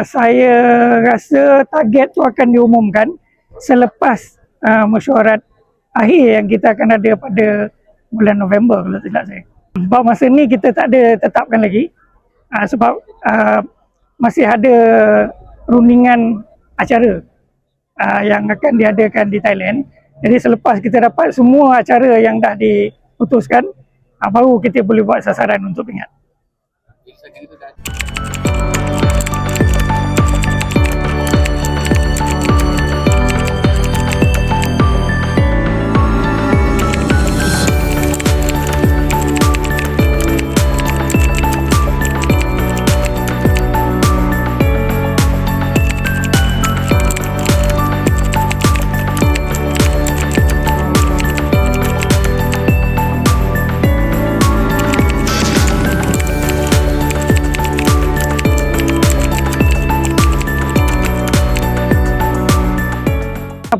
Uh, saya rasa target tu akan diumumkan selepas uh, mesyuarat akhir yang kita akan ada pada bulan November kalau tidak saya. Sebab masa ni kita tak ada tetapkan lagi uh, sebab uh, masih ada rundingan acara uh, yang akan diadakan di Thailand. Jadi selepas kita dapat semua acara yang dah diputuskan, uh, baru kita boleh buat sasaran untuk pingat.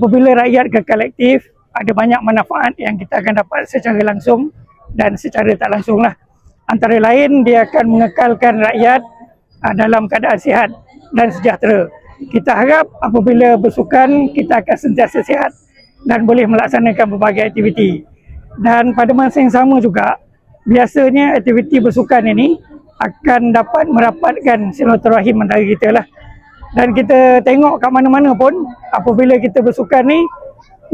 Apabila rakyat ke kolektif ada banyak manfaat yang kita akan dapat secara langsung dan secara tak langsung lah. Antara lain dia akan mengekalkan rakyat uh, dalam keadaan sihat dan sejahtera. Kita harap apabila bersukan kita akan sentiasa sihat dan boleh melaksanakan berbagai aktiviti. Dan pada masa yang sama juga biasanya aktiviti bersukan ini akan dapat merapatkan silaturahim antara kita lah dan kita tengok kat mana-mana pun apabila kita bersukan ni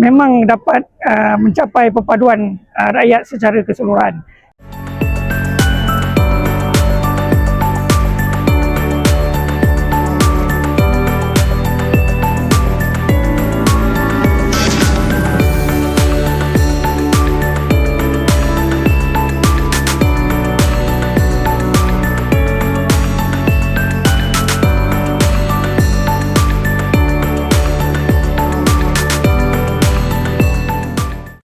memang dapat uh, mencapai perpaduan uh, rakyat secara keseluruhan